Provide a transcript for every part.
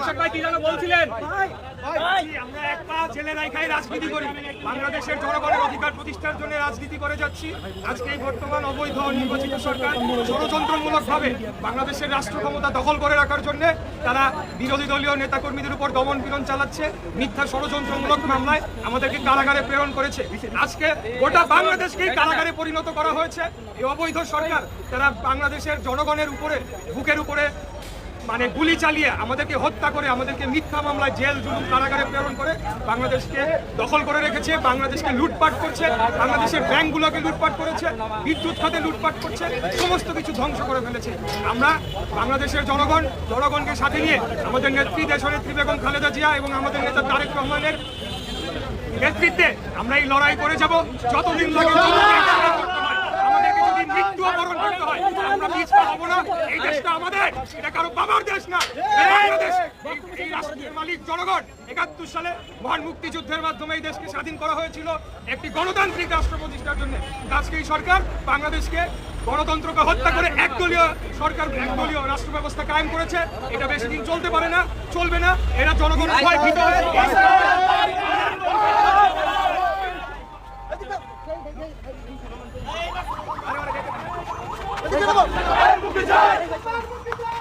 ইশাক ভাই কি যেন বলছিলেন? আমরা এক পা ছেলে রাইখাই রাজনীতি করি। বাংলাদেশের জনগণের অধিকার প্রতিষ্ঠার জন্য রাজনীতি করে যাচ্ছি। আজকে এই বর্তমান অবৈধ নির্বাচিত সরকার বাংলাদেশের রাষ্ট্র ক্ষমতা দখল করে রাখার জন্য তারা বিরোধী দলীয় নেতাকর্মীদের উপর দমন পীড়ন চালাচ্ছে মিথ্যা ষড়যন্ত্রমূলক মামলায় আমাদেরকে কারাগারে প্রেরণ করেছে। আজকে গোটা বাংলাদেশকেই কারাগারে পরিণত করা হয়েছে। এই অবৈধ সরকার তারা বাংলাদেশের জনগণের উপরে বুকের উপরে মানে গুলি চালিয়ে আমাদেরকে হত্যা করে, আমাদেরকে মিথ্যা মামলায় জেল, জুলুম, কারাগারে প্রেরণ করে বাংলাদেশকে দখল করে রেখেছে, বাংলাদেশকে লুটপাট করছে, বাংলাদেশের ব্যাংকগুলোকে লুটপাট করেছে, বিদ্যুৎ খাতে লুটপাট করছে, সমস্ত কিছু ধ্বংস করে ফেলেছে। আমরা বাংলাদেশের জনগণ, জনগণকে সাথে নিয়ে আমাদের নেত্রী দেশনেত্রী বেগম খালেদা জিয়া এবং আমাদের নেতা তারেক রহমানের নেতৃত্বে আমরা এই লড়াই করে যাব। যতদিন লাগে এটা কারও বাবার দেশ না বাংলাদেশ এই- রাষ্ট্রের মালিক জনগণ একাত্তর সালে মহান মুক্তিযুদ্ধের মাধ্যমে এই দেশকে স্বাধীন করা হয়েছিল একটি গণতান্ত্রিক রাষ্ট্র প্রতিষ্ঠার জন্য আজকে এই সরকার বাংলাদেশকে গণতন্ত্রকে হত্যা করে একদলীয় সরকার একদলীয় রাষ্ট্র ব্যবস্থা কায়েম করেছে এটা বেশি দিন চলতে পারে না চলবে না এরা জনগণ ভয় ভীত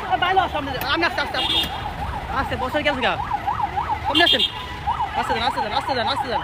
কোথায় বাইলো সামনে আমি আস্তে আস্তে আস্তে আস্তে বসে গেছে গা। কমে আসেন। আসতে দেন আসতে দেন আসতে দেন আসতে দেন।